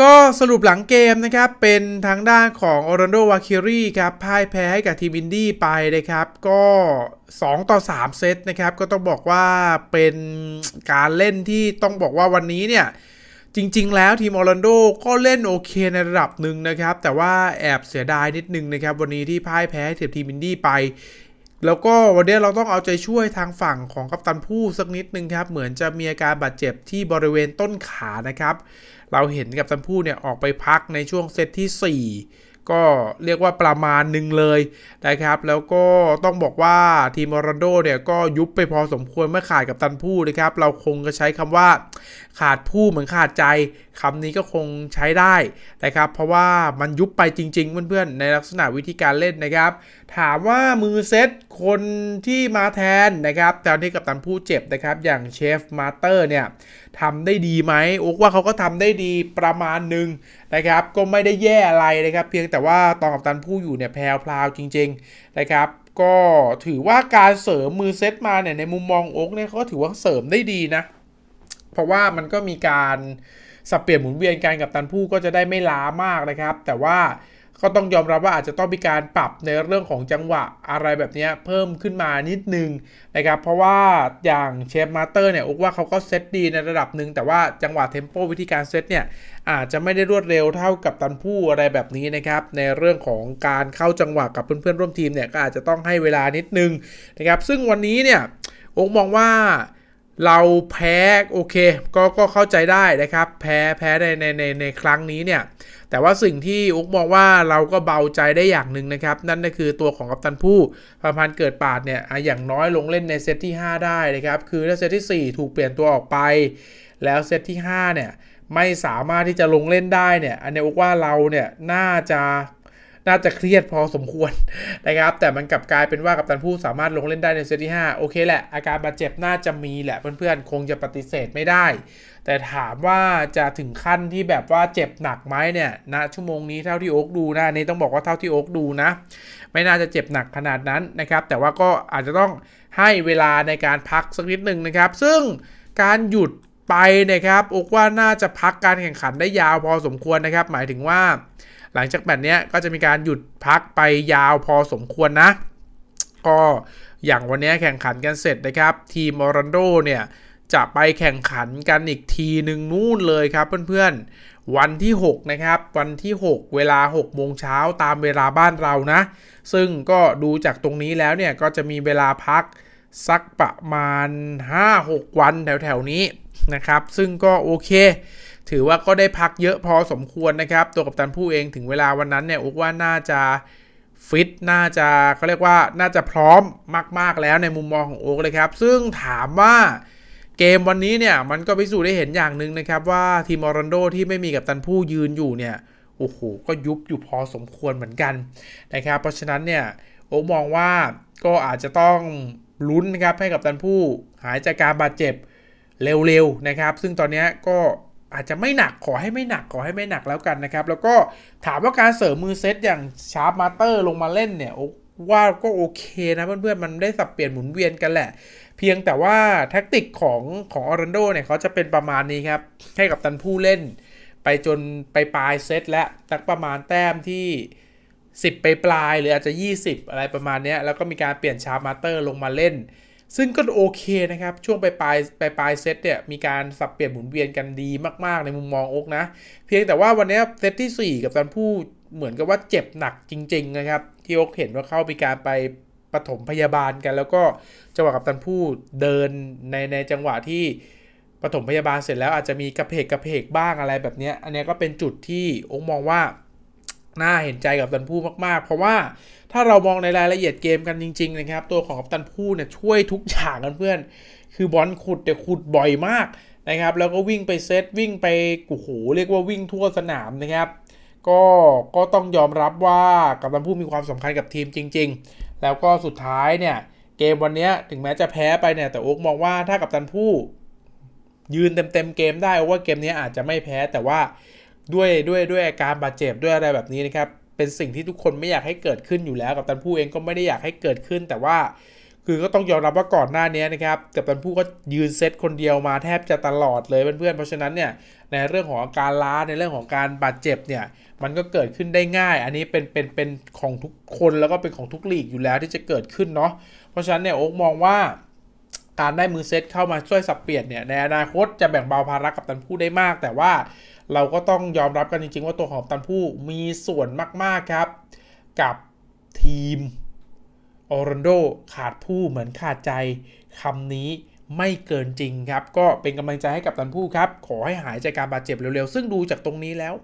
ก็สรุปหลังเกมนะครับ เป็นทางด้านของออร์แลนโดวาคิรีครับพ่ายแพ้ให้กับทีมอินดี้ไปนะครับ ก็ 2 ต่อ 3 เซตนะครับ ก็ต้องบอกว่าเป็นการเล่นที่ต้องบอกว่าวันนี้เนี่ย จริง ๆ แล้วทีมออร์แลนโดก็เล่นโอเคในระดับหนึ่งนะครับ แต่ว่าแอบเสียดายนิดนึงนะครับ วันนี้ที่พ่ายแพ้ให้กับทีมอินดี้ไป แล้วก็วันนี้เราต้องเอาใจช่วยทางฝั่งของกัปตันผู้สักนิดนึงครับ เหมือนจะมีอาการบาดเจ็บที่บริเวณต้นขานะครับ เราเห็นกับตันผู้เนี่ยออกไปพักในช่วงเซตที่ 4 ก็เรียกว่าประมาณหนึ่งเลยนะครับ แล้วก็ต้องบอกว่าทีมออรันโดเนี่ยก็ยุบไปพอสมควรเมื่อขาดกับตันผู้นะครับ เราคงจะใช้คำว่าขาดผู้เหมือนขาดใจ คำนี้ก็คงใช้ได้นะครับ เพราะว่ามันยุบไปจริง ๆ เพื่อนๆ ในลักษณะวิธีการเล่นนะครับ ถามว่ามือเซตคนที่มาแทนนะครับตอนนี้กับตันผู้เจ็บนะครับ อย่างเชฟมาสเตอร์เนี่ยทำได้ดีไหมโอ๊กว่าเขาก็ทำได้ดีประมาณหนึ่งนะครับ ก็ไม่ได้แย่อะไรนะครับ เพียงแต่ว่าตอนกับตันผู้อยู่เนี่ยแพลวพลาวจริง ๆ นะครับก็ถือว่าการเสริมมือเซตมาเนี่ยในมุมมองโอ๊กเนี่ยเขาก็ถือว่าเสริมได้ดีนะ เพราะว่ามันก็มีการ สับเปลี่ยนหมุนเวียนกันกับตันผู้ก็จะได้ไม่ล้ามากนะครับ แต่ว่าก็ต้องยอมรับว่าอาจจะต้องมีการปรับในเรื่องของจังหวะอะไรแบบนี้เพิ่มขึ้นมานิดนึงนะครับเพราะว่าอย่างเชฟมาสเตอร์เนี่ยอกว่าเขาก็เซตดีในระดับหนึ่งแต่ว่าจังหวะเทมโปวิธีการเซตเนี่ยอาจจะไม่ได้รวดเร็วเท่ากับตันผู้อะไรแบบนี้นะครับในเรื่องของการเข้าจังหวะกับเพื่อนๆร่วมทีมเนี่ยก็อาจจะต้องให้เวลานิดนึงนะครับซึ่งวันนี้เนี่ยอกมองว่า เราแพ้โอเคก็ก็เข้าใจได้นะครับ แพ้แพ้ในในในในครั้งนี้เนี่ย แต่ว่าสิ่งที่อุกมองว่าเราก็เบาใจได้อย่างหนึ่งนะครับ นั่นก็คือตัวของกัปตันผู้ประพันธ์เกิดปาดเนี่ยอย่างน้อยลงเล่นในเซตที่ 5 ได้นะครับ คือถ้าเซตที่ 4 ถูกเปลี่ยนตัวออกไป แล้วเซตที่ 5 เนี่ยไม่สามารถที่จะลงเล่นได้เนี่ย อันนี้อุกว่าเราเนี่ยน่าจะ น่าจะเครียดพอสมควรนะครับ แต่มันกลับกลายเป็นว่ากัปตันผู้สามารถลงเล่นได้ในเซตที่ 5 โอเคแหละ อาการบาดเจ็บน่าจะมีแหละเพื่อนๆ คงจะปฏิเสธไม่ได้ แต่ถามว่าจะถึงขั้นที่แบบว่าเจ็บหนักไหมเนี่ยณนะชั่วโมงนี้เท่าที่โอ๊กดูนะนี่ต้องบอกว่าเท่าที่โอ๊กดูนะ ไม่น่าจะเจ็บหนักขนาดนั้นนะครับ แต่ว่าก็อาจจะต้องให้เวลาในการพักสักนิดหนึ่งนะครับ ซึ่งการหยุด ไปนะครับอกว่าน่าจะพักการแข่งขันได้ยาวพอสมควรนะครับ หมายถึงว่า หลังจากแมตช์นี้ก็จะมีการหยุดพักไปยาวพอสมควรนะ ก็อย่างวันนี้แข่งขันกันเสร็จนะครับ ทีมออรันโดเนี่ยจะไปแข่งขันกันอีกทีหนึ่งนู่นเลยครับเพื่อนๆ วันที่ 6 นะครับ วันที่ 6 เวลา6โมงเช้าตามเวลาบ้านเรานะ ซึ่งก็ดูจากตรงนี้แล้วเนี่ย ก็จะมีเวลาพักสักประมาณ 5-6 วันแถวๆนี้ นะครับ ซึ่งก็โอเค ถือว่าก็ได้พักเยอะพอสมควรนะครับ ตัวกัปตันผู้เองถึงเวลาวันนั้นเนี่ยอุกว่าน่าจะฟิตน่าจะเขาเรียกว่าน่าจะพร้อมมาก ๆ แล้วในมุมมองของโอ๊กเลยครับ ซึ่งถามว่าเกมวันนี้เนี่ยมันก็พิสูจน์ได้เห็นอย่างหนึ่งนะครับ ว่าทีมออรันโดที่ไม่มีกับตันผู้ยืนอยู่เนี่ยโอ้โหก็ยุบอยู่พอสมควรเหมือนกันนะครับเพราะฉะนั้นเนี่ยโอ๊กมองว่าก็อาจจะต้องลุ้นนะครับให้กับตันผู้หายจากการบาดเจ็บ เร็วๆนะครับ ซึ่งตอนนี้ก็อาจจะไม่หนักขอให้ไม่หนักขอให้ไม่หนักแล้วกันนะครับ แล้วก็ถามว่าการเสริมมือเซตอย่างชาร์ปมาเตอร์ลงมาเล่นเนี่ยว่าก็โอเคนะเพื่อนๆมันได้สับเปลี่ยนหมุนเวียนกันแหละ เพียงแต่ว่าแท็กติกของของออรันโดเนี่ยเขาจะเป็นประมาณนี้ครับ ให้กับตันผู้เล่น ไปจนไปปลายเซตและตักประมาณแต้มที่ 10 ไปปลายหรืออาจจะ 20 อะไรประมาณนี้แล้วก็มีการเปลี่ยนชาร์มาเตอร์ลงมาเล่น ซึ่งก็โอเคนะครับ ช่วงปลายปลายปลายปลายเซตเนี่ยมีการสับเปลี่ยนหมุนเวียนกันดีมากๆ ในมุมมองโอ๊กนะ เพียงแต่ว่าวันนี้เซตที่ 4 กับตันผู้เหมือนกับว่าเจ็บหนักจริง ๆ นะครับ ที่โอ๊กเห็นว่าเข้ามีการไปปฐมพยาบาลกัน แล้วก็จังหวะกับตันผู้เดินในในจังหวะที่ปฐมพยาบาลเสร็จแล้วอาจจะมีกระเพกกระเพกบ้างอะไรแบบนี้อันนี้ก็เป็นจุดที่โอ๊กมองว่า น่าเห็นใจกับตันผู้มากๆ เพราะว่าถ้าเรามองในรายละเอียดเกมกันจริง ๆ นะครับ ตัวของกัปตันผู้เนี่ยช่วยทุกอย่างกันเพื่อน คือบอลขุดแต่ขุดบ่อยมากนะครับ แล้วก็วิ่งไปเซตวิ่งไปกูโหเรียกว่าวิ่งทั่วสนามนะครับก็ก็ต้องยอมรับว่ากัปตันผู้มีความสำคัญกับทีมจริง ๆ แล้วก็สุดท้ายเนี่ยเกมวันนี้ถึงแม้จะแพ้ไปเนี่ยแต่โอ๊กมองว่าถ้ากัปตันผู้ยืนเต็มๆเกมได้ว่าเกมนี้อาจจะไม่แพ้แต่ว่า ด้วยด้วยด้วยอาการบาดเจ็บด้วยอะไรแบบนี้นะครับ เป็นสิ่งที่ทุกคนไม่อยากให้เกิดขึ้นอยู่แล้ว กับตันผู้เองก็ไม่ได้อยากให้เกิดขึ้น แต่ว่าคือก็ต้องยอมรับว่าก่อนหน้านี้นะครับกัปตันผู้ก็ยืนเซตคนเดียวมาแทบจะตลอดเลยเพื่อนๆเพราะฉะนั้นเนี่ยในเรื่องของอาการล้าในเรื่องของการบาดเจ็บเนี่ยมันก็เกิดขึ้นได้ง่าย อันนี้เป็นเป็นเป็นของทุกคนแล้วก็เป็นของทุกลีกอยู่แล้วที่จะเกิดขึ้นเนาะเพราะฉะนั้นเนี่ยโอ๊กมองว่า การได้มือเซตเข้ามาช่วยสับเปลี่ยนเนี่ยในอนาคตจะแบ่งเบาภาระกับตันผู้ได้มาก แต่ว่าเราก็ต้องยอมรับกันจริง ๆ ว่าตัวของตันผู้มีส่วนมากๆครับ กับทีมออรันโดขาดผู้เหมือนขาดใจคำนี้ไม่เกินจริงครับ ก็เป็นกำลังใจให้กับตันผู้ครับ ขอให้หายจากการบาดเจ็บเร็วๆ ซึ่งดูจากตรงนี้แล้ว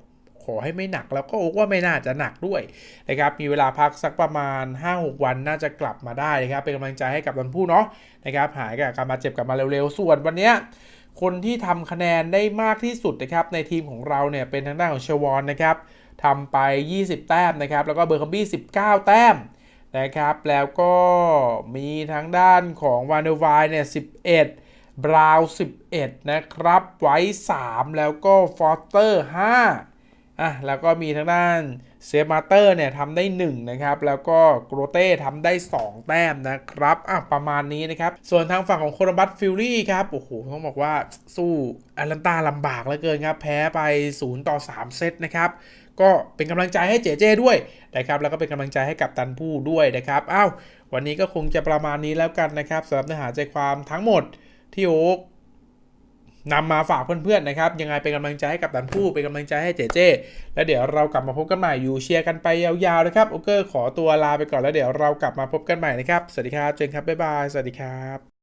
ขอให้ไม่หนักแล้วก็โอ๊กว่าไม่น่าจะหนักด้วยนะครับมีเวลาพักสักประมาณ 5-6 วันน่าจะกลับมาได้นะครับเป็นกำลังใจให้กับตันผู้เนาะนะครับหายจากการบาเจ็บกลับมาเร็วๆ ส่วนวันเนี้ยคนที่ทำคะแนนได้มากที่สุดนะครับในทีมของเราเนี่ยเป็นทางด้านของเชวอนนะครับทำไป 20 แต้มนะครับแล้วก็เบอร์คัมบี้19 แต้มนะครับแล้วก็มีทางด้านของวานเดอร์ไวเนี่ย11 บราวน์11 นะครับ ไว้ 3 แล้วก็ฟอร์เตอร์ 5 อะแล้วก็มีทางด้านเซมาเตอร์เนี่ยทำได้ 1 นะครับ แล้วก็โกรเต้ทำได้ 2 แต้มนะครับอะประมาณนี้นะครับ ส่วนทางฝั่งของโคลัมบัสฟิลลี่ครับโอ้โหต้องบอกว่าสู้แอตแลนตาลำบากเหลือเกินครับ แพ้ไป 0 ต่อ 3 เซตนะครับ ก็เป็นกำลังใจให้เจเจด้วยนะครับ แล้วก็เป็นกำลังใจให้กับตันผู้ด้วยนะครับอ้าววันนี้ก็คงจะประมาณนี้แล้วกันนะครับสำหรับเนื้อหาใจความทั้งหมดที่โอ๊ก นำมาฝากเพื่อนๆนะครับ ยังไงเป็นกำลังใจให้กับตันผู้เป็นกำลังใจให้เจเจแล้วเดี๋ยวเรากลับมาพบกันใหม่อยู่เชียร์กันไปยาวๆนะครับโอเกอร์ขอตัวลาไปก่อนแล้วเดี๋ยวเรากลับมาพบกันใหม่นะครับสวัสดีครับเจนครับบ๊ายบายสวัสดีครับ